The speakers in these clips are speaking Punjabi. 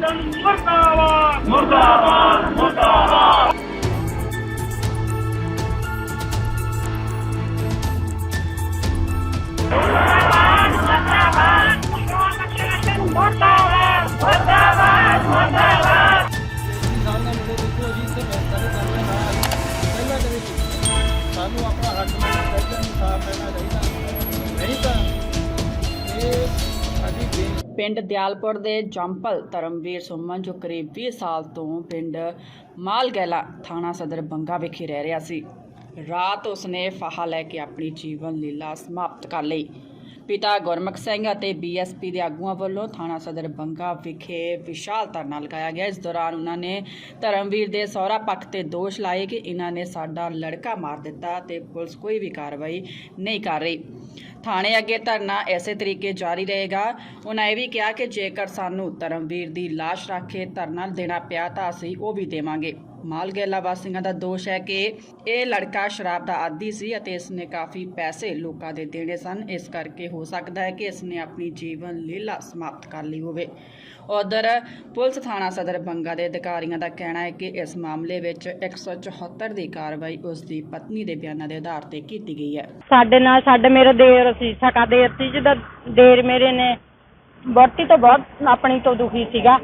ਪ੍ਰਸ਼ਾਸਨ ਮੁਰਦਾਬਾਦ ਮੁਰਦਾਬਾਦ ਮੁਰਦਾਬਾਦ! ਪਿੰਡ ਦਿਆਲਪੁਰ ਦੇ ਜੰਪਲ ਧਰਮਵੀਰ ਸੁਮਨ, ਜੋ ਕਰੀਬ 20 ਸਾਲ ਤੋਂ ਪਿੰਡ ਮਾਲਗੈਲਾ ਥਾਣਾ ਸਦਰ ਬੰਗਾ ਵਿਖੇ ਰਹਿ ਰਿਹਾ ਸੀ। ਰਾਤ ਉਸਨੇ ਫਾਹਾ ਲੈ ਕੇ ਆਪਣੀ ਜੀਵਨ ਲੀਲਾ ਸਮਾਪਤ ਕਰ ਲਈ। ਪਿਤਾ ਗੁਰਮੁਖ ਸਿੰਘ ਅਤੇ ਬੀਐਸਪੀ ਦੇ ਆਗੂਆਂ ਵੱਲੋਂ ਥਾਣਾ ਸਦਰ ਬੰਗਾ ਵਿਖੇ ਵਿਸ਼ਾਲ ਧਰਨਾ ਲਗਾਇਆ ਗਿਆ। ਇਸ ਦੌਰਾਨ ਉਹਨਾਂ ਨੇ ਧਰਮਵੀਰ ਦੇ ਸਹੁਰਾ ਪੱਖ ਤੇ ਦੋਸ਼ ਲਾਏ ਕਿ ਇਹਨਾਂ ਨੇ ਸਾਡਾ ਲੜਕਾ ਮਾਰ ਦਿੱਤਾ ਤੇ ਪੁਲਿਸ ਕੋਈ ਵੀ ਕਾਰਵਾਈ ਨਹੀਂ ਕਰ ਰਹੀ। ਥਾਣੇ ਅੱਗੇ ਧਰਨਾ ਇਸੇ ਤਰੀਕੇ ਜਾਰੀ ਰਹੇਗਾ। ਉਹਨਾਂ ਇਹ ਵੀ ਕਿਹਾ ਕਿ ਜੇਕਰ ਸਾਨੂੰ ਧਰਮਵੀਰ ਦੀ ਲਾਸ਼ ਰੱਖ ਕੇ ਧਰਨਾ ਦੇਣਾ ਪਿਆ ਤਾਂ ਅਸੀਂ ਉਹ ਵੀ ਦੇਵਾਂਗੇ। ਮਾਲਗੇਲਾ ਵਾਸੀਆਂ ਦਾ ਦੋਸ਼ ਹੈ ਕਿ ਇਹ ਲੜਕਾ ਸ਼ਰਾਬ ਦਾ ਆਦੀ ਸੀ ਅਤੇ ਇਸ ਨੇ ਕਾਫੀ ਪੈਸੇ ਲੋਕਾਂ ਦੇ ਦੇਣੇ ਸਨ। ਇਸ ਕਰਕੇ ਹੋ ਸਕਦਾ ਹੈ ਕਿ ਇਸ ਨੇ ਆਪਣੀ ਜੀਵਨ ਲੀਲਾ ਸਮਾਪਤ ਕਰ ਲਈ ਹੋਵੇ। ਉਧਰ ਪੁਲਿਸ ਥਾਣਾ ਸਦਰ ਬੰਗਾ ਦੇ ਅਧਿਕਾਰੀਆਂ ਦਾ ਕਹਿਣਾ ਹੈ ਕਿ ਇਸ ਮਾਮਲੇ ਵਿੱਚ 174 ਦੀ ਕਾਰਵਾਈ ਉਸ ਦੀ ਪਤਨੀ ਦੇ ਬਿਆਨਾਂ ਦੇ ਆਧਾਰ ਤੇ ਕੀਤੀ ਗਈ ਹੈ। ਸਾਡੇ ਨਾਲ, ਸਾਡੇ ਮੇਰੇ ਦੇਰ ਸੀ ਸਕਾ ਦੇਰ ਸੀ, ਜਿਹਦਾ ਦੇਰ ਮੇਰੇ ਨੇ, ਵਰਤੀ ਤੋਂ ਬਹੁਤ ਆਪਣੀ ਤੋਂ ਦੁਖੀ ਸੀਗਾ।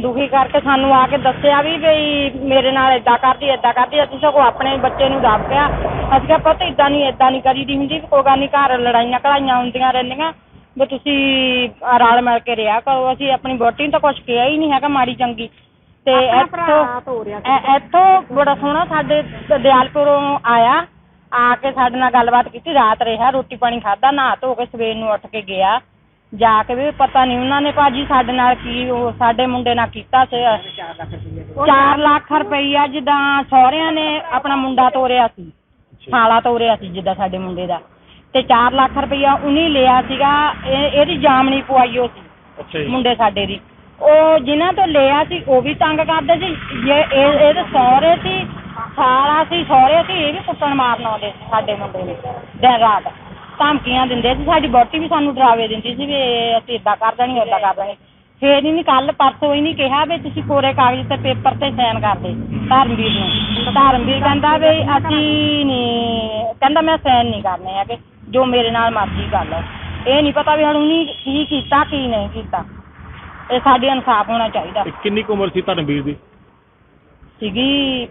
ਦੁਖੀ ਕਰਕੇ ਸਾਨੂੰ ਆ ਕੇ ਦੱਸਿਆ ਵੀ ਵੀ ਮੇਰੇ ਨਾਲ ਏਦਾਂ ਕਰਦੀ ਏਦਾਂ ਕਰਦੀ ਅਸੀਂ ਸਗੋਂ ਆਪਣੇ ਬੱਚੇ ਨੂੰ ਦੱਸਿਆ ਅਸੀਂ ਕਿਹਾ ਪੁੱਤ ਏਦਾਂ ਨਹੀਂ ਏਦਾਂ ਨਹੀਂ ਕਰੀਦੀ ਹੁੰਦੀ ਵੀ ਕੋਈ ਗੱਲ ਨਹੀਂ ਘਰ ਲੜਾਈਆਂ ਕੜਾਈਆਂ ਹੁੰਦੀਆਂ ਰਹਿੰਦੀਆਂ। ਵੀ ਤੁਸੀਂ ਰਲ ਮਿਲ ਕੇ ਰਿਹਾ ਕਰੋ ਅਸੀਂ ਆਪਣੀ ਵੋਟੀ ਨੂੰ ਤਾਂ ਕੁਝ ਕਿਹਾ ਹੀ ਨਹੀਂ ਹੈਗਾ ਮਾੜੀ ਚੰਗੀ। ਤੇ ਇੱਥੋਂ ਐ- ਇੱਥੋਂ ਬੜਾ ਸੋਹਣਾ ਸਾਡੇ ਦਿਆਲਪੁਰੋਂ ਆਇਆ ਆ ਕੇ ਸਾਡੇ ਨਾਲ ਗੱਲਬਾਤ ਕੀਤੀ ਰਾਤ ਰਿਹਾ ਰੋਟੀ ਪਾਣੀ ਖਾਦਾ ਨਹਾ ਧੋ ਕੇ ਸਵੇਰ ਨੂੰ ਉੱਠ ਕੇ ਗਿਆ। ਜਾ ਕੇ ਵੀ ਪਤਾ ਨਹੀਂ ਉਹਨਾਂ ਨੇ ਭਾਜੀ ਸਾਡੇ ਨਾਲ ਕੀ ਉਹ ਸਾਡੇ ਮੁੰਡੇ ਨਾਲ ਕੀਤਾ ਸੀ। 4 ਲੱਖ ਰੁਪਈਆ ਜਿੱਦਾਂ ਸਹੁਰਿਆਂ ਨੇ ਆਪਣਾ ਮੁੰਡਾ ਤੋਰਿਆ ਸੀ ਸਾਲਾ ਤੋਰਿਆ ਸੀ ਜਿੱਦਾਂ ਸਾਡੇ ਮੁੰਡੇ ਦਾ। ਤੇ 4 ਲੱਖ ਰੁਪਈਆ ਉਹਨੇ ਲਿਆ ਸੀਗਾ ਇਹ ਇਹਦੀ ਜਾਮਣੀ ਪਵਾਈਓ ਸੀ ਅੱਛਾ ਜੀ। ਮੁੰਡੇ ਸਾਡੇ ਦੀ। ਉਹ ਜਿਨ੍ਹਾਂ ਤੋਂ ਲਿਆ ਸੀ ਉਹ ਵੀ ਤੰਗ ਕਰਦੇ ਸੀ। ਜੇ ਇਹ ਇਹਦੇ ਸਹੁਰੇ ਸੀ ਸਾਰਾ ਸੀ ਸਹੁਰੇ ਸੀ ਇਹ ਵੀ ਕੁੱਟਣ ਮਾਰਨ ਆਉਂਦੇ ਸੀ ਸਾਡੇ ਮੁੰਡੇ ਨੂੰ ਦਿਨ ਰਾਤ। ਧਮਕੀਆਂ ਦਿੰਦੇ ਸੀ ਸਾਡੀ ਬੋਟੀ ਵੀ ਸਾਨੂੰ ਡਰਾਵੇ ਦਿੰਦੀ ਸੀ ਵੀ ਇਹ ਅਸੀਂ ਇਦਾਂ ਕਰ ਦੇਣੀ ਓਦਾਂ ਕਰ ਦੇਣੀ। ਫੇਰ ਹੀ ਨਹੀਂ ਕੱਲ ਪਰਸੋਂ ਹੀ ਨਹੀਂ ਕਿਹਾ ਵੀ ਤੁਸੀਂ ਕੋਰੇ ਕਾਗਜ਼ ਤੇ ਪੇਪਰ ਤੇ ਸਾਈਨ ਕਰ ਦੇ ਧਰਮਵੀਰ ਨੂੰ। ਧਰਮਵੀਰ ਕਹਿੰਦਾ ਵੀ ਅਸੀਂ ਨਹੀਂ ਕਹਿੰਦਾ ਮੈਂ ਸਾਈਨ ਨਹੀਂ ਕਰਨੇ ਹੈਗੇ ਜੋ ਮੇਰੇ ਨਾਲ ਮਰਜ਼ੀ ਕਰ ਲਓ। ਇਹ ਨਹੀਂ ਪਤਾ ਵੀ ਹੁਣ ਉਹਨੇ ਕੀ ਕੀਤਾ ਕੀ ਨਹੀਂ ਕੀਤਾ। ਇਹ ਸਾਡੇ ਇਨਸਾਫ ਹੋਣਾ ਚਾਹੀਦਾ। ਕਿੰਨੀ ਕੁ ਉਮਰ ਸੀ ਧਰਮਵੀਰ ਦੀ? ਸੀਗੀ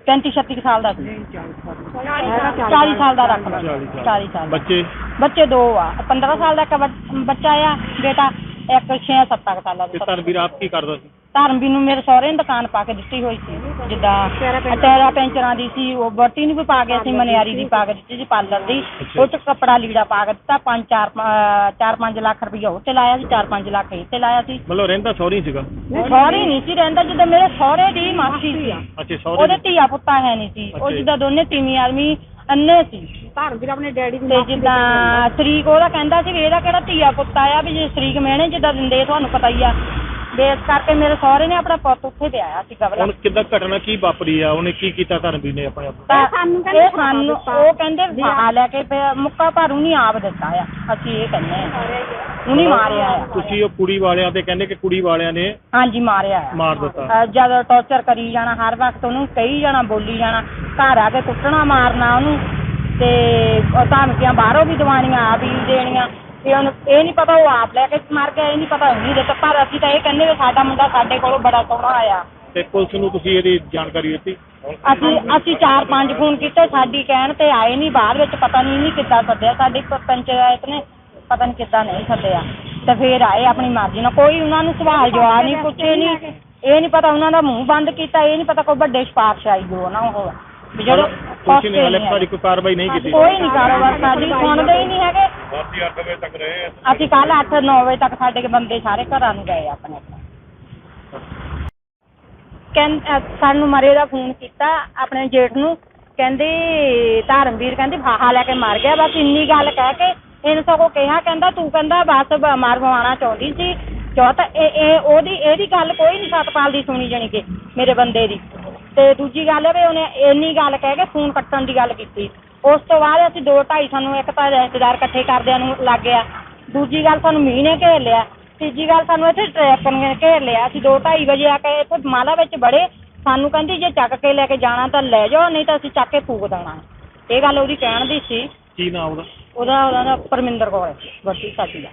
35 36 ਕੁ ਸਾਲ ਦਾ ਸੀ। 40 ਸਾਲ। ਦਾ ਰੱਖ ਲਓ। 40 ਸਾਲ। 40 ਸਾਲ ਦਾ। ਬੱਚੇ? ਬੱਚੇ ਦੋ ਆ 15 ਸਾਲ ਦਾ ਇੱਕ ਬੱਚ- ਬੱਚਾ ਆ ਬੇਟਾ ਇੱਕ 6 7 ਸਾਲਾਂ ਤੇ ਦਾ ਧਰਮਵੀਰ ਆਪ ਕੀ ਕਰਦਾ ਸੀ? ਧਰਮਵੀਰ ਨੂੰ ਮੇਰੇ ਸਹੁਰੇ ਨੇ ਦੁਕਾਨ ਪਾ ਕੇ ਦਿੱਤੀ ਹੋਈ ਸੀ ਜਿੱਦਾਂ ਟੈਰਾ ਪੈਂਚਰਾਂ। ਦੀ ਸੀ ਉਹ ਬਰਤੀ ਨੂੰ ਵੀ ਪਾ ਕੇ ਅਸੀਂ ਮਨਿਆਰੀ ਦੀ ਪਾ ਕੇ ਦਿੱਤੀ ਸੀ ਪਾਰਲਰ ਦੀ। ਉਹ ਚ ਕੱਪੜਾ ਲੀੜਾ ਪਾ ਕੇ ਦਿੱਤਾ 5 4 4 5 ਲੱਖ ਰੁਪਈਆ ਉਹ ਤੇ ਲਾਇਆ ਸੀ 4 5 ਲੱਖ ਇਹ ਤੇ ਲਾਇਆ ਸੀ। ਮਤਲਬ ਰਹਿੰਦਾ ਸੌਰੀ ਸੀਗਾ? ਸਹੁਰੇ ਨਹੀਂ ਸੀ ਰਹਿੰਦਾ ਜਿੱਦਾਂ ਮੇਰੇ ਸਹੁਰੇ ਦੀ ਮਾਸੀ ਸੀ। ਅੱਛਾ ਸੌਰੀ ਉਹਦੇ ਧੀਆ ਪੁੱਤਾ ਹੈ ਨਹੀਂ ਸੀ। ਅੱਛਾ ਉਹ ਜੀ। ਜਿੱਦਾਂ ਦੋਨੇ ਤੀਵੀਂ ਆਦਮੀ ਅੰਨੇ ਸੀ। ਆਪਣੇ ਡੈਡੀ ਦੀ ਤੇ ਜਿੱਦਾਂ ਸ਼ਰੀਕ ਉਹਦਾ ਕਹਿੰਦਾ ਸੀ ਵੀ ਇਹਦਾ ਕਿਹੜਾ ਧੀਆ ਪੁੱਤ ਆ ਵੀ ਜੇ ਸ਼ਰੀਕ ਮਿਹਣੇ ਜਿੱਦਾਂ ਦਿੰਦੇ ਤੁਹਾਨੂੰ ਪਤਾ ਹੀ ਆ। ਬੇਸ ਕਰਕੇ ਮੇਰੇ ਸਹੁਰੇ ਨੇ ਆਪਣਾ ਪੁੱਤ ਉੱਥੇ ਵਿਆਹਿਆ ਸੀ ਕਬਲਾ ਹੁਣ ਕਿੱਦਾਂ ਘਟਨਾ ਕੀ ਵਾਪਰੀ ਆ? ਉਹਨੇ ਕੀ ਕੀਤਾ ਧਰਮਵੀਰ ਨੇ ਆਪਣੇ ਆਪ ਨੂੰ? ਤਾਂ ਸਾਨੂੰ ਕਹਿੰਦੇ ਇਹ ਸਾਨੂੰ ਉਹ ਕਹਿੰਦੇ ਫਾਹਾ ਲੈ ਕੇ ਫਿਰ ਮੁੱਕਾ ਪਰ ਉਹਨੇ ਆਪ ਦਿੱਤਾ ਆ। ਅਸੀਂ ਇਹ ਕਹਿੰਦੇ ਆ। ਉਹਨੇ ਮਾਰਿਆ ਆ। ਤੁਸੀਂ ਉਹ ਕੁੜੀ ਵਾਲਿਆਂ ਤੇ ਕਹਿੰਦੇ ਕਿ ਕੁੜੀ ਵਾਲਿਆਂ ਨੇ ਹਾਂਜੀ ਮਾਰਿਆ ਆ। ਮਾਰ ਦਿੱਤਾ। ਅਹ ਜਦ ਟੌਰਚਰ ਕਰੀ ਜਾਣਾ ਹਰ ਵਕਤ ਉਹਨੂੰ ਕਹੀ ਜਾਣਾ ਬੋਲੀ ਜਾਣਾ ਘਰ ਆ ਕੇ ਕੁੱਟਣਾ ਮਾਰਨਾ ਉਹਨੂੰ। ਤੇ ਉਹ ਧਮਕੀਆਂ ਬਾਹਰੋਂ ਵੀ ਦਵਾਣੀਆਂ ਆਪ ਹੀ ਦੇਣੀਆਂ। ਤੇ ਉਹਨੂੰ ਇਹ ਨਹੀਂ ਪਤਾ ਉਹ ਆਪ ਲੈ ਕੇ ਮਰ ਗਿਆ ਇਹ ਨਹੀਂ ਪਤਾ ਉਹਨੇ ਦਿੱਤਾ। ਪਰ ਅਸੀਂ ਤਾਂ ਇਹ ਕਹਿੰਦੇ ਵੀ ਸਾਡਾ ਮੁੰਡਾ ਸਾਡੇ ਕੋਲੋਂ ਬੜਾ ਸੋਹਣਾ ਆਇਆ। ਤੇ ਪੁਲਿਸ ਨੂੰ ਤੁਸੀਂ ਇਹਦੀ ਜਾਣਕਾਰੀ ਦਿੱਤੀ? ਅਸੀਂ ਅਸੀਂ ਚਾਰ ਪੰਜ ਫੋਨ ਕੀਤੇ ਸਾਡੀ ਕਹਿਣ ਤੇ ਆਏ ਨਹੀਂ ਬਾਅਦ ਵਿੱਚ ਪਤਾ ਨਹੀਂ ਨਹੀਂ ਕਿੱਦਾਂ ਸੱਦਿਆ। ਸਾਡੀ ਪ- ਪੰਚਾਇਤ ਨੇ ਪਤਾ ਨਹੀਂ ਕਿੱਦਾਂ ਨਹੀਂ ਸੱਦਿਆ। ਤੇ ਫੇਰ ਆਏ ਆਪਣੀ ਮਰਜ਼ੀ ਨਾਲ। ਕੋਈ ਉਹਨਾਂ ਨੂੰ ਸਵਾਲ ਜਵਾਬ ਨਹੀਂ ਪੁੱਛੇ ਨਹੀਂ ਇਹ ਨਹੀਂ ਪਤਾ ਉਹਨਾਂ ਦਾ ਮੂੰਹ ਬੰਦ ਕੀਤਾ ਇਹ ਨਹੀਂ ਪਤਾ ਕੋਈ ਵੱਡੇ ਸਿਫਾਰਿਸ਼ ਆਈ ਜੋ ਨਾ ਉਹ। ਵੀ ਜਿਹੜੇ ਪੁਲਿਸ ਨੇ ਹਾਲੇ ਕੋਈ ਕਾਰਵਾਈ ਨਹੀਂ ਕੀਤੀ। ਕੋਈ ਨਹੀਂ ਕਾਰੋਬਾਰ ਸਾਡੀ ਸੁਣਦੇ ਹੀ ਨਹੀਂ ਹੈਗੇ। ਅਸੀਂ ਕੱਲ 8-9 ਵਜੇ ਤੱਕ ਸਾਡੇ ਬੰਦੇ ਸਾਰੇ ਘਰਾਂ ਨੂੰ ਗਏ ਆਪਣੇ। ਕਹਿੰਦੇ ਸਾਨੂੰ ਮਰੇ ਦਾ ਫੋਨ ਕੀਤਾ ਆਪਣੇ ਜੇਠ ਨੂੰ। ਕਹਿੰਦੇ ਧਰਮਵੀਰ ਕਹਿੰਦੀ ਫਾਹਾ ਲੈ ਕੇ ਮਰ ਗਿਆ। ਬਸ ਇੰਨੀ ਗੱਲ ਕਹਿ ਕੇ ਇਹਨੇ ਸਗੋਂ ਕਿਹਾ ਕਹਿੰਦਾ ਤੂੰ ਕਹਿੰਦਾ ਬਸ ਬ- ਮਰਵਾਉਣਾ ਚਾਹੁੰਦੀ ਸੀ। ਕਿਉਂ ਤਾਂ ਇਹ ਇਹ ਉਹਦੀ ਇਹਦੀ ਗੱਲ ਕੋਈ ਨਹੀਂ ਸਤਪਾਲ ਦੀ ਸੁਣੀ ਜਾਣੀ ਕਿ ਮੇਰੇ ਬੰਦੇ ਦੀ। ਤੇ ਦੂਜੀ ਗੱਲ ਵੀ ਉਹਨੇ ਇੰਨੀ ਗੱਲ ਕਹਿ ਕੇ ਫੋਨ ਕੱਟਣ ਦੀ ਗੱਲ ਕੀਤੀ। ਉਸ ਤੋਂ ਬਾਅਦ ਅਸੀਂ ਦੋ ਢਾਈ ਸਾਨੂੰ ਇੱਕ ਤਾਂ ਰਿਸ਼ਤੇਦਾਰ ਇਕੱਠੇ ਕਰਦਿਆਂ ਨੂੰ ਲੱਗ ਗਿਆ। ਦੂਜੀ ਗੱਲ ਸਾਨੂੰ ਮੀਂਹ ਨੇ ਘੇਰ ਲਿਆ। ਤੀਜੀ ਗੱਲ ਸਾਨੂੰ ਇੱਥੇ ਟ੍ਰੈਫਿਕ ਨੇ ਘੇਰ ਲਿਆ। ਅਸੀਂ 2:30 ਵਜੇ ਆ ਕੇ ਇੱਥੇ ਮਾਲਾ ਵਿੱਚ ਬੜੇ। ਸਾਨੂੰ ਕਹਿੰਦੀ ਜੇ ਚੱਕ ਕੇ ਲੈ ਕੇ ਜਾਣਾ ਤਾਂ ਲੈ ਜਾਓ ਨਹੀਂ ਤਾਂ ਅਸੀਂ ਚੱਕ ਕੇ ਫੂਕ ਦੇਣਾ। ਇਹ ਗੱਲ ਉਹਦੀ ਕਹਿਣ ਦੀ ਸੀ। ਕੀ ਨਾਮ ਉਹਦਾ? ਉਹਦਾ ਉਹਦਾ ਪਰਮਿੰਦਰ ਕੌਰ ਹੈ, ਵੱਡੀ ਸਾਡੀ ਦਾ।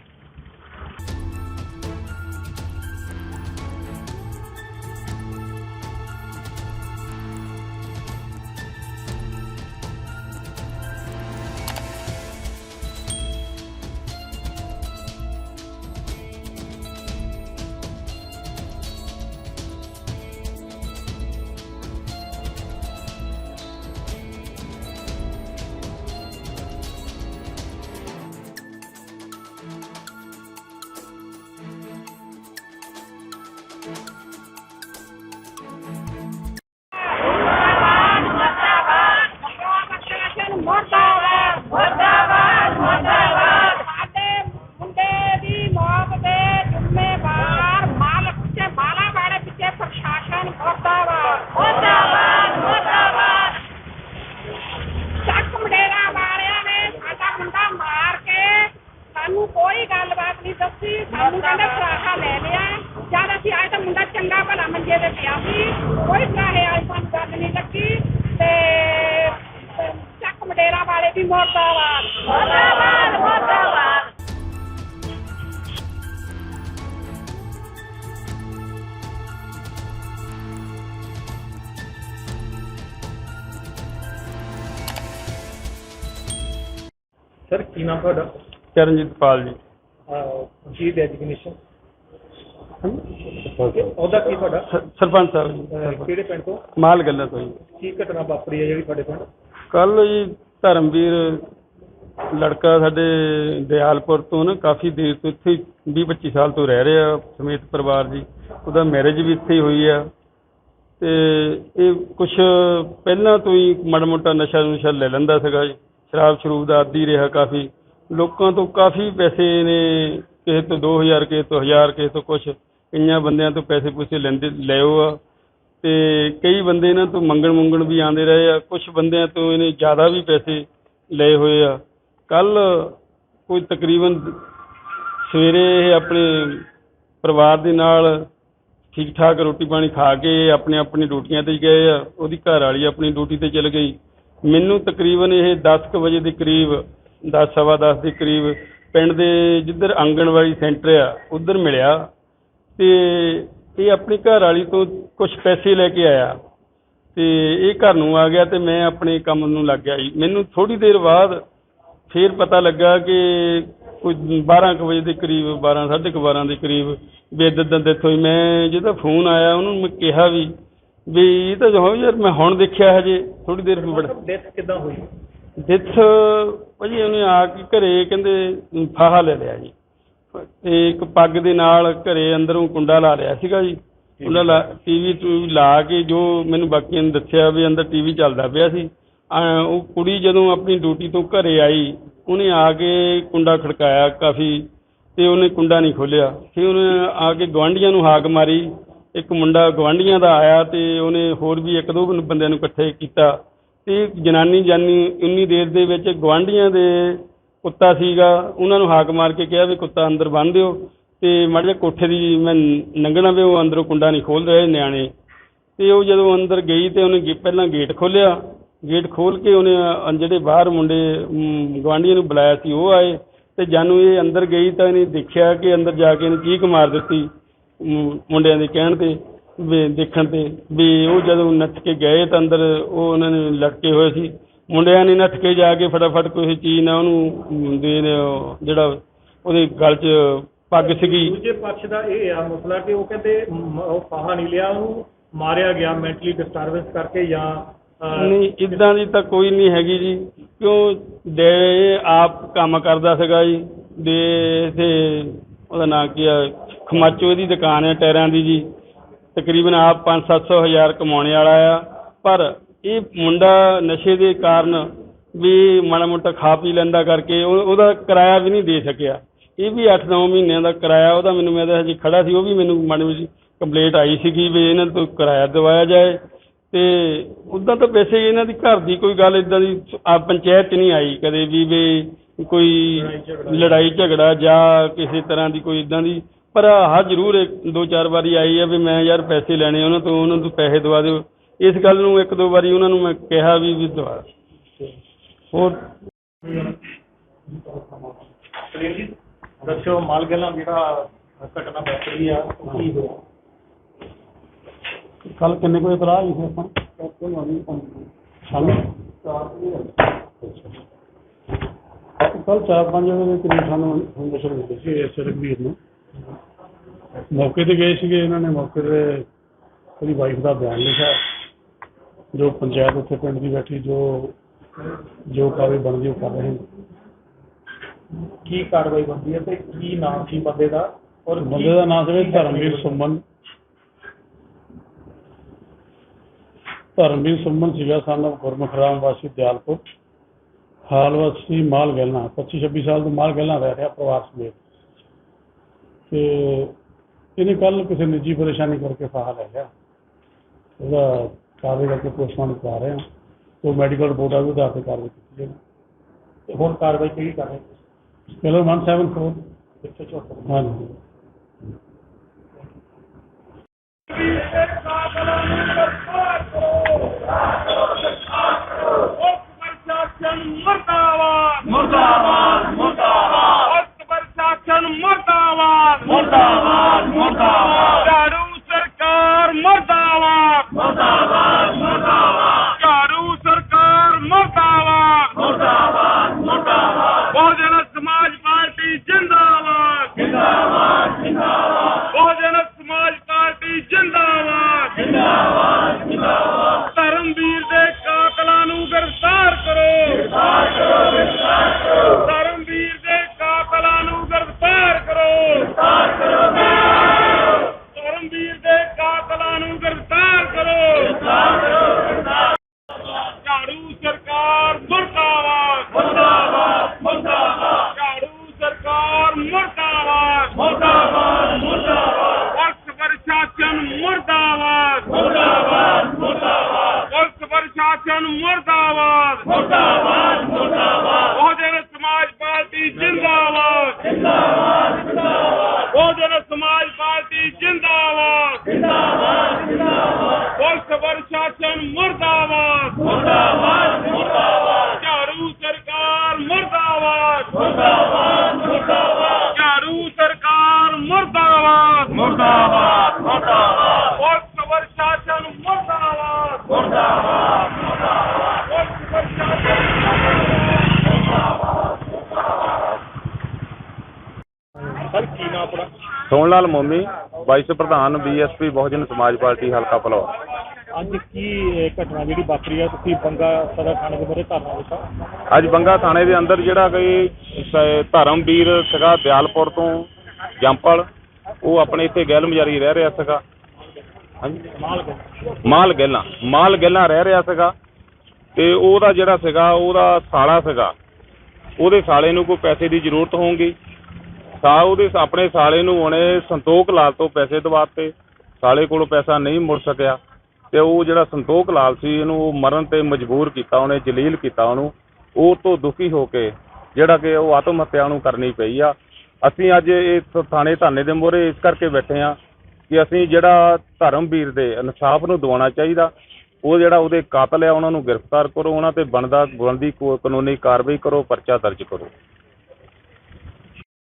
ਦੱਸੀ ਸਾਨੂੰ ਕਹਿੰਦੇ ਫਰਾਹਾ ਲੈ ਲਿਆ। ਜਦ ਅਸੀਂ ਆਏ ਤਾਂ ਮੁੰਡਾ ਚੰਗਾ ਭਲਾ ਮੰਜੇ ਤੇ ਪਿਆ ਸੀ। ਕੋਈ ਫਰਾਹੇ ਵਾਲੀ ਸਾਨੂੰ ਗੱਲ ਨਹੀਂ ਲੱਗੀ। ਤੇ ਚੱਕ ਮਡੇਰਾ ਵਾਲੇ ਦੀ ਮੁਰਦਾਬਾਦ। ਮੁਰਦਾਬਾਦ ਮੁਰਦਾਬਾਦ। ਸਰ ਕੀ ਨਾਮ ਤੁਹਾਡਾ? ਚਰਨਜੀਤ ਪਾਲ ਜੀ। ਜੀ ਡੈਜਿਗਨੇਸ਼ਨ। ਉਹਦਾ ਕੀ ਤੁਹਾਡਾ? ਸਰਪੰਚ ਸਾਹਿਬ ਜੀ ਅਹ ਕਿਹੜੇ ਪਿੰਡ ਤੋਂ? ਮਾਲ ਗੱਲਾਂ ਤੋਂ ਜੀ। ਕੀ ਘਟਨਾ ਵਾਪਰੀ ਹੈ ਜਿਹੜੀ ਤੁਹਾਡੇ ਪਿੰਡ? ਕੱਲ ਜੀ ਧਰਮਵੀਰ ਲੜਕਾ ਸਾਡੇ ਦਿਆਲਪੁਰ ਤੋਂ ਨਾ ਕਾਫੀ ਦੇਰ ਤੋਂ ਇੱਥੇ 20 25 ਸਾਲ ਤੋਂ ਰਹਿ ਰਿਹਾ ਸਮੇਤ ਪਰਿਵਾਰ ਜੀ। ਉਹਦਾ ਮੈਰਿਜ ਵੀ ਇੱਥੇ ਹੀ ਹੋਈ ਆ। ਤੇ ਇਹ ਕੁਝ ਪਹਿਲਾਂ ਤੋਂ ਹੀ ਮਾੜਾ ਮੋਟਾ ਨਸ਼ਾ ਨੁਸ਼ਾ ਲੈ ਲੈਂਦਾ ਸੀਗਾ ਜੀ। ਸ਼ਰਾਬ ਸ਼ਰੂਬ ਦਾ ਆਦੀ ਰਿਹਾ ਕਾਫੀ। ਲੋਕਾਂ ਤੋਂ ਕਾਫੀ ਪੈਸੇ ਨੇ ਕਿਸੇ ਤੋਂ 2000 ਕਿਸੇ ਤੋਂ 1000 ਕਿਸੇ ਤੋਂ ਕੁਝ ਕਈਆਂ ਬੰਦਿਆਂ ਤੋਂ ਪੈਸੇ ਪੂਸੇ ਲੈਂਦੇ, ਲਿਓ ਆ। ਤੇ ਕਈ ਬੰਦੇ ਇਹਨਾਂ ਤੋਂ ਮੰਗਣ ਮੰਗਣ ਵੀ ਆਉਂਦੇ ਰਹੇ ਆ। ਕੁਝ ਬੰਦਿਆਂ ਤੋਂ ਇਹਨੇ ਜ਼ਿਆਦਾ ਵੀ ਪੈਸੇ ਲਏ ਹੋਏ ਆ। ਕੱਲ ਕੋਈ ਤਕਰੀਬਨ ਸਵੇਰੇ ਇਹ ਆਪਣੇ ਪਰਿਵਾਰ ਦੇ ਨਾਲ ਠੀਕ ਠਾਕ ਰੋਟੀ ਪਾਣੀ ਖਾ ਕੇ ਆਪਣੇ ਆਪਣੀ ਡਿਊਟੀਆਂ ਤੇ ਗਏ ਆ। ਉਹਦੀ ਘਰ ਵਾਲੀ ਆਪਣੀ ਡਿਊਟੀ ਤੇ ਚਲ ਗਈ। ਮੈਨੂੰ ਤਕਰੀਬਨ ਇਹ 10 ਕੁ ਵਜੇ ਦੇ ਕਰੀਬ 10 ਸਵਾ 10 ਦੇ ਕਰੀਬ ਪਿੰਡ ਦੇ ਜਿੱਧਰ ਆਂਗਣਵਾੜੀ ਸੈਂਟਰ ਆ ਉਧਰ ਮਿਲਿਆ ਤੇ ਇਹ ਆਪਣੀ ਘਰ ਵਾਲੀ ਤੋਂ ਕੁਝ ਪੈਸੇ ਲੈ ਕੇ ਆਇਆ ਤੇ ਇਹ ਘਰ ਨੂੰ ਆ ਗਿਆ ਤੇ ਮੈਂ ਆਪਣੇ ਕੰਮ ਨੂੰ ਲੱਗ ਗਿਆ। ਜੀ ਮੈਨੂੰ ਥੋੜੀ ਦੇਰ ਬਾਅਦ ਫੇਰ ਪਤਾ ਲੱਗਾ ਕਿ ਕੋਈ 12 ਕੁ ਵਜੇ ਦੇ ਕਰੀਬ 12 ਸਾਢੇ ਕੁ 12 ਦੇ ਕਰੀਬ ਵੀ ਇੱਦਾਂ ਦਾ ਡੈਥ ਹੋਈ ਮੈਂ ਜਿਹਦਾ ਫੋਨ ਆਇਆ ਉਹਨੂੰ ਮੈਂ ਕਿਹਾ ਵੀ ਵੀ ਇਹ ਤਾਂ ਜੋ ਯਾਰ ਮੈਂ ਹੁਣ ਦੇਖਿਆ ਹਜੇ ਥੋੜੀ ਦੇਰ ਬੜਾ ਡੈਥ ਕਿੱਦਾਂ ਹੋਈ? ਡੈਥ ਭਾਜੀ ਉਹਨੇ ਆ ਕੇ ਘਰੇ ਕਹਿੰਦੇ ਫਾਹਾ ਲੈ ਲਿਆ ਜੀ। ਤੇ ਇੱਕ ਪੱਗ ਦੇ ਨਾਲ ਘਰੇ ਅੰਦਰੋਂ ਕੁੰਡਾ ਲਾ ਲਿਆ ਸੀਗਾ ਜੀ। ਕੁੰਡਾ ਲਾ ਟੀਵੀ ਟੂ ਲਾ ਕੇ ਜੋ ਮੈਨੂੰ ਬਾਕੀਆਂ ਨੇ ਦੱਸਿਆ ਵੀ ਅੰਦਰ ਟੀਵੀ ਚੱਲਦਾ ਪਿਆ ਸੀ। ਅਹ ਉਹ ਕੁੜੀ ਜਦੋਂ ਆਪਣੀ ਡਿਊਟੀ ਤੋਂ ਘਰੇ ਆਈ, ਉਹਨੇ ਆ ਕੇ ਕੁੰਡਾ ਖੜਕਾਇਆ ਕਾਫੀ ਤੇ ਉਹਨੇ ਕੁੰਡਾ ਨਹੀਂ ਖੋਲਿਆ ਫਿਰ ਉਹਨੇ ਆ ਕੇ ਗਵਾਂਢੀਆਂ ਨੂੰ ਹਾਕ ਮਾਰੀ। ਇੱਕ ਮੁੰਡਾ ਗਵਾਂਢੀਆਂ ਦਾ ਆਇਆ ਤੇ ਉਹਨੇ ਹੋਰ ਵੀ ਇੱਕ ਦੋ ਬੰਦਿਆਂ ਨੂੰ ਇਕੱਠੇ ਕੀਤਾ। ਤੇ ਜਨਾਨੀ ਜਾਨੀ ਉਨੀ ਦੇਰ ਦੇ ਵਿੱਚ ਗਵਾਂਢੀਆਂ ਦੇ ਕੁੱਤਾ ਸੀਗਾ ਉਹਨਾਂ ਨੂੰ ਹਾਕ ਮਾਰ ਕੇ ਕਿਹਾ ਵੀ ਕੁੱਤਾ ਅੰਦਰ ਬੰਨ੍ਹ ਦਿਓ ਤੇ ਮਾੜਾ ਜਿਹਾ ਕੋਠੇ ਦੀ ਮੈਂ ਲੰਘਣਾ ਵੀ ਉਹ ਅੰਦਰੋਂ ਕੁੰਡਾ ਨਹੀਂ ਖੋਲ ਰਹੇ ਨਿਆਣੇ। ਤੇ ਉਹ ਜਦੋਂ ਅੰਦਰ ਗਈ ਤੇ ਉਹਨੇ ਗੇ- ਪਹਿਲਾਂ ਗੇਟ ਖੋਲ੍ਹਿਆ ਗੇਟ ਖੋਲ ਕੇ ਉਹਨੇ ਅ, ਜਿਹੜੇ ਬਾਹਰ ਮੁੰਡੇ ਮ, ਗੁਆਂਢੀਆਂ ਨੂੰ ਬੁਲਾਇਆ ਸੀ ਉਹ ਆਏ ਤੇ ਜਾਨੂੰ ਇਹ ਅੰਦਰ ਗਈ ਤਾਂ ਇਹਨੇ ਦੇਖਿਆ ਕਿ ਅੰਦਰ ਜਾ ਕੇ ਇਹਨੇ ਚੀਕ ਮਾਰ ਦਿੱਤੀ ਮ, ਮੁੰਡਿਆਂ ਦੇ ਕਹਿਣ ਤੇ। ਵੀ ਦੇਖਣ ਤੇ ਵੀ ਉਹ ਜਦੋਂ ਨੱਠ ਕੇ ਗਏ ਤਾਂ ਅੰਦਰ ਉਹ ਉਹਨਾਂ ਨੇ ਲਟਕੇ ਹੋਏ ਸੀ। ਮੁੰਡਿਆਂ ਨੇ ਨੱਠ ਕੇ ਜਾ ਕੇ ਫਟਾਫਟ ਕੋਈ ਚੀਜ਼ ਨਾ ਉਹਨੂੰ ਦੇ ਜਿਹੜਾ ਉਹਦੇ ਗਲ 'ਚ ਪੱਗ ਸੀਗੀ। ਦੂਜੇ ਪੱਖ ਦਾ ਇਹ ਆ ਮਸਲਾ ਕਿ ਉਹ ਕਹਿੰਦੇ ਮ- ਉਹ ਫਾਹਾ ਨਹੀਂ ਲਿਆ ਉਹਨੂੰ ਮਾਰਿਆ ਗਿਆ ਮੈਂਟਲੀ ਡਿਸਟਰਬੈਂਸ ਕਰਕੇ ਜਾਂ ਅਹ, ਨਹੀਂ ਇਦਾਂ ਦੀ ਤਾਂ ਕੋਈ ਨਹੀਂ ਹੈਗੀ ਜੀ। ਕਿਉਂ? ਦੇ ਆਪ ਕੰਮ ਕਰਦਾ ਸੀਗਾ ਜੀ। ਦੇ ਤੇ ਉਹਦਾ ਨਾਂ ਕੀ ਆ? ਖਮਾਚੋ ਦੀ ਦੁਕਾਨ ਹੈ ਟਾਇਰਾਂ ਦੀ ਜੀ। ਤਕਰੀਬਨ ਆਪ 5-700 ਹਜ਼ਾਰ ਕਮਾਉਣੇ ਵਾਲਾ ਆ। ਪਰ ਇਹ ਮੁੰਡਾ ਨਸ਼ੇ ਦੇ ਕਾਰਨ ਵੀ ਮਾੜਾ ਮੋਟਾ ਖਾ ਪੀ ਲੈਂਦਾ ਕਰਕੇ ਉਹ- ਉਹਦਾ ਕਿਰਾਇਆ ਵੀ ਨਹੀਂ ਦੇ ਸਕਿਆ। ਇਹ ਵੀ 8-9 ਮਹੀਨਿਆਂ ਦਾ ਕਿਰਾਇਆ ਉਹਦਾ ਮੈਨੂੰ ਮੈਂ ਤਾਂ ਹਜੇ ਖੜਾ ਸੀ, ਉਹ ਵੀ ਮੈਨੂੰ ਮਾੜੀ ਮੋਟੀ ਕੰਪਲੇਂਟ ਆਈ ਸੀਗੀ ਵੀ ਇਹਨਾਂ ਤੋਂ ਕਿਰਾਇਆ ਦਿਵਾਇਆ ਜਾਏ। ਤੇ ਉਦਾਂ ਤਾਂ ਵੈਸੇ ਇਹਨਾਂ ਦੀ ਘਰ ਦੀ ਕੋਈ ਗੱਲ ਇਦਾਂ ਦੀ ਆ ਪੰਚਾਇਤ 'ਚ ਨਹੀਂ ਆਈ ਕਦੇ ਵੀ ਵੀ ਕੋਈ ਲੜਾਈ ਝਗੜਾ ਜਾਂ ਕਿਸੇ ਤਰ੍ਹਾਂ ਦੀ ਕੋਈ ਇਦਾਂ ਦੀ ਪਰ ਹਾਂ ਜ਼ਰੂਰ ਇੱਕ ਦੋ ਚਾਰ ਵਾਰੀ ਆਈ ਹੈ ਵੀ ਮੈਂ ਯਾਰ ਪੈਸੇ ਲੈਣੇ ਉਹਨਾਂ ਤੋਂ ਉਹਨਾਂ ਤੋਂ ਪੈਸੇ ਦਵਾ ਦਿਓ। ਇਸ ਗੱਲ ਨੂੰ ਇੱਕ ਦੋ ਵਾਰੀ ਉਹਨਾਂ ਨੂੰ ਮੈਂ ਕਿਹਾ ਵੀ ਵੀ ਦਵਾ। ਹੋਰ? ਸੁਨੀਲ ਜੀ ਦੱਸੋ ਮਾਲ ਗੱਲਾਂ ਜਿਹੜਾ ਘਟਨਾ ਵਾਪਰੀ ਆ ਉਹ ਕੀ ਹੋਇਆ? ਕੱਲ ਕਿੰਨੇ ਕੋਈ ਇਤਲਾਹ ਆਈ ਸੀ ਆਪਾਂ? ਸਾਨੂੰ ਕੱਲ ਚਾਰ ਪੰਜ ਵਜੇ ਦੇ ਕਰੀਬ ਸਾਨੂੰ ਇਨਫੋਰਮੇਸ਼ਨ ਮਿਲੀ ਸੀ ਐਸ ਰਘਵੀਰ ਨੂੰ। ਮੌਕੇ ਤੇ ਗਏ ਸੀਗੇ ਇਹਨਾਂ ਨੇ ਮੌਕੇ ਤੇ ਉਹਦੀ ਵਾਈਫ ਦਾ ਬਿਆਨ ਲਿਖਿਆ। ਜੋ ਪੰਚਾਇਤ ਉੱਥੇ ਪਿੰਡ ਦੀ ਬੈਠੀ ਜੋ ਜੋ ਕਾਰਵਾਈ ਬਣਦੀ ਉਹ ਕਰ ਰਹੇ ਨੇ। ਕੀ ਕਾਰਵਾਈ ਬਣਦੀ ਹੈ ਤੇ ਕੀ ਨਾਮ ਸੀ ਬੰਦੇ ਦਾ? ਔਰ ਬੰਦੇ ਦਾ ਨਾਮ ਸੀ ਧਰਮਵੀਰ ਸੁਮਨ। ਧਰਮਵੀਰ ਸੁਮਨ ਸੀਗਾ ਸਾਨੂੰ ਗੁਰਮੁਖ ਰਾਮ ਵਾਸੀ ਦਿਆਲਪੁਰ। ਹਾਲ ਵਾਸੀ ਮਾਲ ਗਹਿਣਾ 25 26 ਸਾਲ ਤੋਂ ਮਾਲ ਗਹਿਣਾ ਰਹਿ ਰਿਹਾ ਪਰਿਵਾਰ ਸਮੇਤ। ਤੇ ਇਹਨੇ ਕੱਲ ਕਿਸੇ ਨਿੱਜੀ ਪਰੇਸ਼ਾਨੀ ਕਰਕੇ ਫਾਹਾ ਲੈ ਲਿਆ। ਉਹਦਾ ਕਾਰਵਾਈ ਕਰਕੇ ਪੋਸਟਮਾਰਟਮ ਕਰਾ ਰਹੇ ਹਾਂ। ਤੋਂ ਮੈਡੀਕਲ ਰਿਪੋਰਟ ਆ ਉਹਦੇ ਆਧਾਰ ਤੇ ਕਾਰਵਾਈ ਕੀਤੀ ਜਾਏਗੀ ਤੇ ਹੁਣ ਕਾਰਵਾਈ ਕਿਹੜੀ ਕਰ ਰਹੇ ਚਲੋ 174 174 ਹਾਂਜੀ। ਮੁਰਦਾਬਾਦ ਆਪਣਾ। ਸੋਹਣ ਲਾਲ ਮੋਮੀ ਵਾਈਸ ਪ੍ਰਧਾਨ ਬੀਐਸਪੀ ਬਹੁਜਨ ਸਮਾਜ ਪਾਰਟੀ ਹਲਕਾ ਫਲੌਰ ਅੱਜ ਕੀ ਘਟਨਾ ਜਿਹੜੀ ਵਾਪਰੀ ਆ? ਤੁਸੀਂ ਬੰਗਾ ਸਦਰ ਥਾਣੇ ਦੇ ਬਾਰੇ ਧਰਨਾ ਦਿੱਤਾ। ਅੱਜ ਬੰਗਾ ਥਾਣੇ ਦੇ ਅੰਦਰ ਜਿਹੜਾ ਕੋਈ ਸ- ਧਰਮਵੀਰ ਸੀਗਾ ਦਿਆਲਪੁਰ ਤੋਂ ਜੰਪਲ ਉਹ ਆਪਣੇ ਇੱਥੇ ਗੈਲ ਮਜਾਰੀ ਰਹਿ ਰਿਹਾ ਸੀਗਾ। ਹਾਂਜੀ। ਮਾਲ ਗਏ ਮਾਲ ਗੈਲਾਂ ਮਾਲ ਗੈਲਾਂ ਰਹਿ ਰਿਹਾ ਸੀਗਾ। ਤੇ ਉਹਦਾ ਜਿਹੜਾ ਸੀਗਾ ਉਹਦਾ ਸਾਲਾ ਸੀਗਾ। ਉਹਦੇ ਸਾਲੇ ਨੂੰ ਕੋਈ ਪੈਸੇ ਦੀ ਜ਼ਰੂਰਤ ਹੋਊਗੀ। ਸਾ ਉਹਦੇ ਆਪਣੇ ਸਾਲੇ ਨੂੰ ਉਹਨੇ ਸੰਤੋਖ ਲਾਲ ਤੋਂ ਪੈਸੇ ਦਵਾਤੇ। ਸਾਲੇ ਕੋਲੋਂ ਪੈਸਾ ਨਹੀਂ ਮੁੜ ਸਕਿਆ। ਤੇ ਉਹ ਜਿਹੜਾ ਸੰਤੋਖ ਲਾਲ ਸੀ, ਇਹਨੂੰ ਉਹ ਮਰਨ ਤੇ ਮਜਬੂਰ ਕੀਤਾ, ਉਹਨੇ ਜਲੀਲ ਕੀਤਾ ਉਹਨੂੰ। ਉਹ ਤੋਂ ਦੁਖੀ ਹੋ ਕੇ ਜਿਹੜਾ ਕਿ ਉਹ ਆਤਮ ਹੱਤਿਆ ਨੂੰ ਕਰਨੀ ਪਈ ਆ। ਅਸੀਂ ਅੱਜ ਇਸ ਥਾਣੇ ਧਾਨੇ ਦੇ ਮੋਹਰੇ ਇਸ ਕਰਕੇ ਬੈਠੇ ਆ ਕਿ ਅਸੀਂ ਜਿਹੜਾ ਧਰਮਵੀਰ ਦੇ ਇਨਸਾਫ ਨੂੰ ਦਿਵਾਉਣਾ ਚਾਹੀਦਾ, ਉਹ ਜਿਹੜਾ ਉਹਦੇ ਕਾਤਲ ਆ, ਉਹਨਾਂ ਨੂੰ ਗ੍ਰਿਫਤਾਰ ਕਰੋ, ਉਹਨਾਂ ਤੇ ਬਣਦਾ ਬਣਦੀ ਕਾਨੂੰਨੀ ਕਾਰਵਾਈ ਕਰੋ, ਪਰਚਾ ਦਰਜ ਕਰੋ।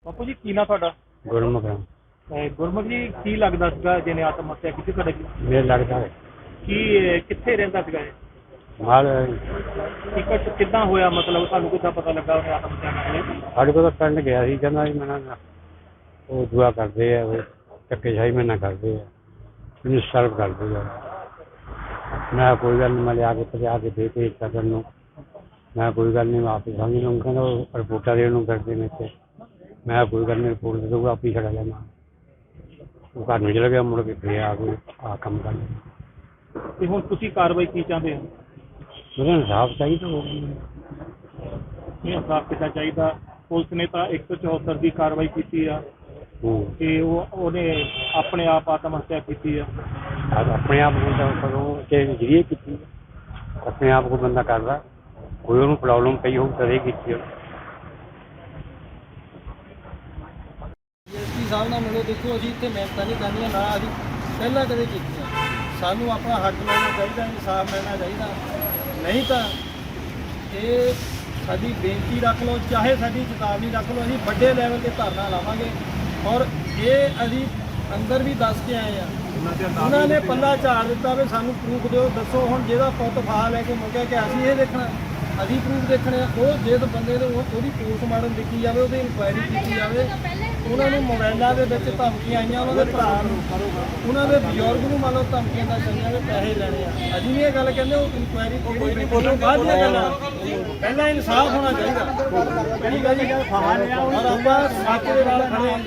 ਬਾਪੂ ਜੀ ਕੀ ਨਾਂ ਤੁਹਾਡਾ? ਗੁਰਮੁਖ ਰਾਮ। ਅਹ ਗੁਰਮੁਖ ਜੀ ਕੀ ਲੱਗਦਾ ਸੀਗਾ ਜਿਹਨੇ ਆਤਮ ਹੱਤਿਆ ਕੀਤੀ ਤੁਹਾਡੇ ਕੀ ਮੇਰੇ ਲੱਗਦਾ ਹੈ। ਕੀ ਇਹ ਕਿੱਥੇ ਰਹਿੰਦਾ ਸੀਗਾ ਇਹ? ਮਾਲ ਟਿਕਟ ਕਿੱਦਾਂ ਹੋਇਆ? ਮਤਲਬ ਤੁਹਾਨੂੰ ਕਿੱਦਾਂ ਪਤਾ ਲੱਗਾ ਉਹਨੇ ਆਤਮ ਹੱਤਿਆ ਕਰ ਲਈ ਸਾਡੇ ਕੋਲ ਤਾਂ ਪਿੰਡ ਗਿਆ ਸੀ ਕਹਿੰਦਾ ਜੀ ਮੈਂ ਨਾ ਉਹ ਦੁਆ ਕਰਦੇ ਆ ਉਹ ਧੱਕੇ ਸ਼ਾਹੀ ਮੈਂ ਨਾ ਕਰਦੇ ਆ। ਮੈਨੂੰ ਸਰਵ ਕਰਦੇ ਆ। ਮੈਂ ਕੋਈ ਗੱਲ ਨਹੀਂ ਮੈਂ ਲਿਆ ਕੇ ਪਜਾ ਕੇ ਦੇ ਤੇ ਕਰਨ ਨੂੰ ਮੈਂ ਕੋਈ ਗੱਲ ਨਹੀਂ ਆਪੇ ਸਮਝ ਲਊਂ ਕਹਿੰਦਾ ਉਹ ਰਿਪੋਰਟਾਂ ਦੇਣ ਨੂੰ ਕਰਦੇ ਨੇ ਤੇ ਮੈਂ ਕੋਈ ਗੱਲ ਨਹੀਂ ਰਿਪੋਰਟ ਦੇ ਦਊਗਾ ਆਪੇ ਹੀ ਛੱਡ ਜਾਣਾ ਉਹ ਘਰ ਨੂੰ ਚਲਾ ਗਿਆ ਮੁੜ ਕੇ ਫੇਰ ਆ ਕੋਈ ਆ ਕੰਮ ਕਰ ਤੇ ਹੁਣ ਤੁਸੀਂ ਕਾਰਵਾਈ ਕੀ ਚਾਹੁੰਦੇ ਹੋ? ਮੈਨੂੰ ਇਨਸਾਫ ਚਾਹੀਦਾ ਕੀ। ਇਹ ਇਨਸਾਫ ਕਿੱਦਾਂ ਚਾਹੀਦਾ? ਪੁਲਿਸ ਨੇ ਤਾਂ 174 ਦੀ ਕਾਰਵਾਈ ਕੀਤੀ ਆ। ਹੂੰ। ਤੇ ਉਹ ਉਹਨੇ ਆਪਣੇ ਆਪ ਆਤਮ ਹੱਤਿਆ ਕੀਤੀ ਆ। ਆਪਣੇ ਆਪ ਨੂੰ ਤਾਂ ਕਦੋਂ ਕਿ ਜਰੀਏ ਕੀਤੀ। ਆਪਣੇ ਆਪ ਕੋ ਬੰਦਾ ਕਰਦਾ। ਕੋਈ ਉਹਨੂੰ ਪ੍ਰੋਬਲਮ ਪਈ ਹੋਊ ਤਦੇ ਕੀਤੀ ਹੋਊ। ਸਾਹਿਬ ਨਾਲ ਮਿਲੋ ਦੇਖੋ ਅਸੀਂ ਇੱਥੇ ਮਿਹਨਤਾਂ ਨਹੀਂ ਕਰਨੀਆਂ ਨਾ ਅਸੀਂ ਪਹਿਲਾਂ ਕਦੇ ਕੀਤੀਆਂ। ਸਾਨੂੰ ਆਪਣਾ ਹੱਕ ਮਿਲਣਾ ਚਾਹੀਦਾ ਇਨਸਾਫ ਮਿਲਣਾ ਚਾਹੀਦਾ। ਨਹੀਂ ਤਾਂ ਇਹ ਸਾਡੀ ਬੇਨਤੀ ਰੱਖ ਲਓ ਚਾਹੇ ਸਾਡੀ ਚੇਤਾਵਨੀ ਰੱਖ ਲਓ ਅਸੀਂ ਵੱਡੇ ਲੈਵਲ ਤੇ ਧਰਨਾ ਲਾਵਾਂਗੇ। ਔਰ ਇਹ ਅਸੀਂ ਅੰਦਰ ਵੀ ਦੱਸ ਕੇ ਆਏ ਆ ਉਹਨਾਂ ਨੇ ਪੱਲਾ ਝਾੜ ਦਿੱਤਾ ਵੀ ਸਾਨੂੰ ਪ੍ਰੂਫ ਦਿਓ। ਦੱਸੋ ਹੁਣ ਜਿਹਦਾ ਪੁੱਤ ਫਾਹ ਲੈ ਕੇ ਮੁੱਕਿਆ ਕਿ ਅਸੀਂ ਇਹ ਦੇਖਣਾ ਅਸੀਂ ਪ੍ਰੂਫ ਦੇਖਣੇ ਆ ਉਹ ਜਿਸ ਬੰਦੇ ਦੇ ਉਹ- ਉਹਦੀ ਪੋਸਟਮਾਰਟਮ ਦੇਖੀ ਜਾਵੇ ਉਹਦੀ ਇਨਕੁਆਇਰੀ ਕੀਤੀ ਜਾਵੇ। ਉਹਨਾਂ ਨੂੰ ਮੋਬਾਈਲਾਂ ਦੇ ਵਿੱਚ ਧਮਕੀਆਂ ਆਈਆਂ ਉਹਨਾਂ ਦੇ ਭਰਾ ਨੂੰ। ਉਹਨਾਂ ਦੇ ਬਜ਼ੁਰਗ ਨੂੰ ਮੰਨ ਲਓ ਧਮਕੀਆਂ ਦਾ ਚੱਲੀਆਂ ਵੀ ਪੈਸੇ ਲੈਣੇ ਆ। ਅਸੀਂ ਵੀ ਇਹ ਗੱਲ ਕਹਿੰਦੇ ਉਹ ਇਨਕੁਆਇਰੀ ਕੋਈ ਨਹੀਂ ਬੋਲੋ ਬਾਅਦ ਦੀਆਂ ਗੱਲਾਂ। ਪਹਿਲਾਂ ਇਨਸਾਫ ਹੋਣਾ ਚਾਹੀਦਾ। ਕਿਹੜੀ ਗੱਲ ਜੀ ਫਾਹਾ ਲਿਆ ਔਰ ਆਪਾਂ ਸੱਚ ਦੇ ਨਾਲ ਖੜੇ ਹਾਂ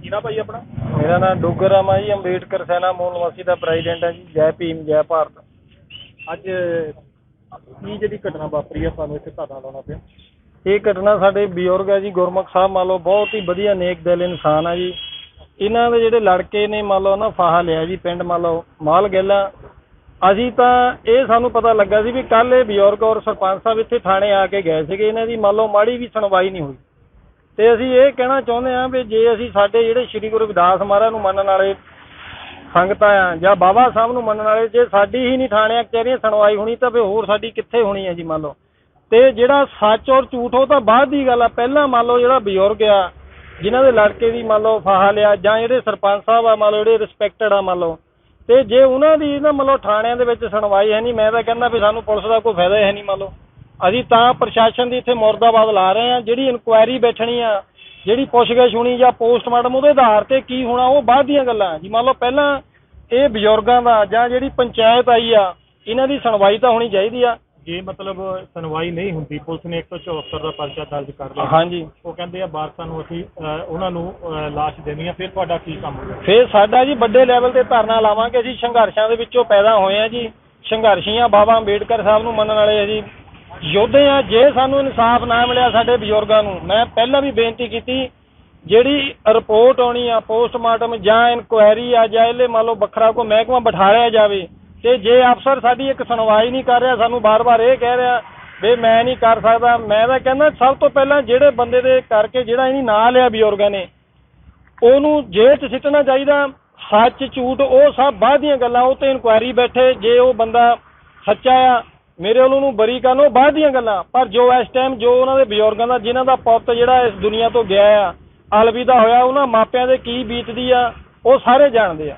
ਕੀ ਨਾ ਭਾਈ ਆਪਣਾ? ਮੇਰਾ ਨਾਮ ਡੋਗਰ ਰਾਮਾ ਜੀ ਅੰਬੇਡਕਰ ਸੈਨਾ, ਮੂਲ ਨਿਵਾਸੀ ਦਾ ਪ੍ਰੈਜ਼ੀਡੈਂਟ ਹੈ ਜੀ, ਜੈ ਭੀਮ, ਜੈ ਭਾਰਤ। ਅੱਜ ਕੀ ਜਿਹੜੀ ਘਟਨਾ ਵਾਪਰੀ ਆ, ਸਾਨੂੰ ਇੱਥੇ ਧਰਨਾ ਲਾਉਣਾ ਪਿਆ। ਇਹ ਘਟਨਾ ਸਾਡੇ ਬਜ਼ੁਰਗ ਹੈ ਜੀ, ਗੁਰਮੁਖ ਸਾਹਿਬ, ਮੰਨ ਲਓ, ਬਹੁਤ ਹੀ ਵਧੀਆ ਨੇਕ ਦਿਲ ਇਨਸਾਨ ਆ ਜੀ। ਇਹਨਾਂ ਦੇ ਜਿਹੜੇ ਲੜਕੇ ਨੇ, ਮੰਨ ਲਓ ਨਾ, ਫਾਹਾ ਲਿਆ ਜੀ, ਪਿੰਡ, ਮੰਨ ਲਓ, ਮਾਲ ਗੈਲਾ ਅਸੀਂ ਤਾਂ ਇਹ ਸਾਨੂੰ ਪਤਾ ਲੱਗਾ ਸੀ ਵੀ ਕੱਲ ਇਹ ਬਜ਼ੁਰਗ ਔਰ ਸਰਪੰਚ ਸਾਹਿਬ ਇੱਥੇ ਥਾਣੇ ਆ ਕੇ ਗਏ ਸੀਗੇ, ਇਹਨਾਂ ਦੀ ਮੰਨ ਲਓ ਮਾੜੀ ਵੀ ਸੁਣਵਾਈ ਨਹੀਂ ਹੋਈ। ਤੇ ਅਸੀਂ ਇਹ ਕਹਿਣਾ ਚਾਹੁੰਦੇ ਹਾਂ ਵੀ ਜੇ ਅਸੀਂ ਸਾਡੇ ਜਿਹੜੇ ਸ੍ਰੀ ਗੁਰੂ ਰਵਿਦਾਸ ਮਹਾਰਾਜ ਨੂੰ ਮੰਨਣ ਵਾਲੇ ਸੰਗਤਾਂ ਆ, ਜਾਂ ਬਾਬਾ ਸਾਹਿਬ ਨੂੰ ਮੰਨਣ ਵਾਲੇ, ਜੇ ਸਾਡੀ ਹੀ ਨਹੀਂ ਥਾਣਿਆਂ ਕਚਹਿਰੀਆਂ ਸੁਣਵਾਈ ਹੋਣੀ, ਤਾਂ ਫਿਰ ਹੋਰ ਸਾਡੀ ਕਿੱਥੇ ਹੋਣੀ ਹੈ ਜੀ ਮੰਨ ਲਓ? ਤੇ ਜਿਹੜਾ ਸੱਚ ਔਰ ਝੂਠ, ਉਹ ਤਾਂ ਬਾਅਦ ਦੀ ਗੱਲ ਆ। ਪਹਿਲਾਂ ਮੰਨ ਲਓ ਜਿਹੜਾ ਬਜ਼ੁਰਗ ਆ, ਜਿਨ੍ਹਾਂ ਦੇ ਲੜਕੇ ਦੀ ਮੰਨ ਲਓ ਫਾਹਾ ਲਿਆ, ਜਾਂ ਜਿਹੜੇ ਸਰਪੰਚ ਸਾਹਿਬ ਆ, ਮੰਨ ਲਓ ਜਿਹੜੇ ਰਿਸਪੈਕਟਡ ਆ ਮੰਨ ਲਓ ਤੇ ਜੇ ਉਹਨਾਂ ਦੀ ਨਾ ਮੰਨ ਲਓ ਥਾਣਿਆਂ ਦੇ ਵਿੱਚ ਸੁਣਵਾਈ ਹੈ ਨਹੀਂ, ਮੈਂ ਤਾਂ ਕਹਿੰਦਾ ਵੀ ਸਾਨੂੰ ਪੁਲਿਸ ਦਾ ਕੋਈ ਫਾਇਦਾ ਹੈ ਨਹੀਂ ਮੰਨ ਲਓ। ਅਸੀਂ ਤਾਂ ਪ੍ਰਸ਼ਾਸਨ ਦੀ ਇੱਥੇ ਮੁਰਦਾਬਾਦ ਲਾ ਰਹੇ ਹਾਂ, ਜਿਹੜੀ ਇਨਕੁਆਇਰੀ ਬੈਠਣੀ ਆ, ਜਿਹੜੀ ਪੁੱਛਗਿੱਛ ਹੋਣੀ ਜਾਂ ਪੋਸਟਮਾਰਟਮ ਉਹਦੇ ਆਧਾਰ ਤੇ ਕੀ ਹੋਣਾ, ਉਹ ਬਾਅਦ ਦੀਆਂ ਗੱਲਾਂ ਜੀ। ਮੰਨ ਲਓ ਪਹਿਲਾਂ ਇਹ ਬਜ਼ੁਰਗਾਂ ਦਾ ਜਾਂ ਜਿਹੜੀ ਪੰਚਾਇਤ ਆਈ ਆ, ਇਹਨਾਂ ਦੀ ਸੁਣਵਾਈ ਤਾਂ ਹੋਣੀ ਚਾਹੀਦੀ ਆ। ਜੇ ਮਤਲਬ ਸੁਣਵਾਈ ਨਹੀਂ ਹੁੰਦੀ ਪੁਲਿਸ ਨੇ 174 ਦਾ ਪਰਚਾ ਦਰਜ ਕਰ ਲਿਆ। ਹਾਂਜੀ। ਉਹ ਕਹਿੰਦੇ ਆ ਵਾਰਸਾਂ ਨੂੰ ਅਸੀਂ ਅਹ, ਉਹਨਾਂ ਨੂੰ ਅਹ, ਲਾਸ਼ ਦੇਣੀ ਆ ਫਿਰ ਤੁਹਾਡਾ ਕੀ ਕੰਮ ਹੋਊਗਾ? ਫੇਰ ਸਾਡਾ ਜੀ ਵੱਡੇ ਲੈਵਲ ਤੇ ਧਰਨਾ ਲਾਵਾਂਗੇ ਅਸੀਂ ਸੰਘਰਸ਼ਾਂ ਦੇ ਵਿੱਚੋਂ ਪੈਦਾ ਹੋਏ ਆ ਜੀ। ਸੰਘਰਸ਼ੀਆਂ ਬਾਬਾ ਅੰਬੇਡਕਰ ਸਾਹਿਬ ਨੂੰ ਮੰਨਣ ਵਾਲੇ ਅਸੀਂ ਯੋਧੇ ਆ ਜੇ ਸਾਨੂੰ ਇਨਸਾਫ ਨਾ ਮਿਲਿਆ ਸਾਡੇ ਬਜ਼ੁਰਗਾਂ ਨੂੰ ਮੈਂ ਪਹਿਲਾਂ ਵੀ ਬੇਨਤੀ ਕੀਤੀ ਜਿਹੜੀ ਰਿਪੋਰਟ ਆਉਣੀ ਆ ਪੋਸਟਮਾਰਟਮ ਜਾਂ ਇਨਕੁਆਇਰੀ ਆ ਜਾਂ ਇਹਲੇ ਮੰਨ ਲਓ ਵੱਖਰਾ ਕੋ ਮਹਿਕਮਾ ਬਿਠਾਇਆ ਜਾਵੇ ਤੇ ਜੇ ਅਫਸਰ ਸਾਡੀ ਇੱਕ ਸੁਣਵਾਈ ਨਹੀਂ ਕਰ ਰਿਹਾ, ਸਾਨੂੰ ਬਾਰ-ਬਾਰ ਇਹ ਕਹਿ ਰਿਹਾ ਵੀ ਮੈਂ ਨਹੀਂ ਕਰ ਸਕਦਾ, ਮੈਂ ਤਾਂ ਕਹਿੰਦਾ ਸਭ ਤੋਂ ਪਹਿਲਾਂ ਜਿਹੜੇ ਬੰਦੇ ਦੇ ਕਰਕੇ ਜਿਹੜਾ ਇਹਨੀ ਨਾਂ ਲਿਆ ਬਜ਼ੁਰਗਾਂ ਨੇ, ਉਹਨੂੰ ਜੇਲ੍ਹ 'ਚ ਸਿੱਟਣਾ ਚਾਹੀਦਾ, ਸੱਚ, ਝੂਠ, ਉਹ ਸਭ ਬਾਅਦ ਦੀਆਂ ਗੱਲਾਂ, ਉਹ ਤੇ ਇਨਕੁਆਇਰੀ ਬੈਠੇ, ਜੇ ਉਹ ਬੰਦਾ ਸੱਚਾ ਆ, ਮੇਰੇ ਵੱਲੋਂ ਉਹਨੂੰ ਬਰੀ ਕਰਨ, ਉਹ ਬਾਅਦ ਦੀਆਂ ਗੱਲਾਂ, ਪਰ ਜੋ ਇਸ ਟਾਈਮ ਜੋ ਉਹਨਾਂ ਦੇ ਬਜ਼ੁਰਗਾਂ ਦਾ, ਜਿਨ੍ਹਾਂ ਦਾ ਪੁੱਤ ਜਿਹੜਾ ਇਸ ਦੁਨੀਆ ਤੋਂ ਗਿਆ ਆ, ਅਲਵਿਦਾ ਹੋਇਆ, ਉਹਨਾਂ ਮਾਪਿਆਂ ਦੇ ਕੀ ਬੀਤਦੀ ਆ, ਉਹ ਸਾਰੇ ਜਾਣਦੇ ਆ।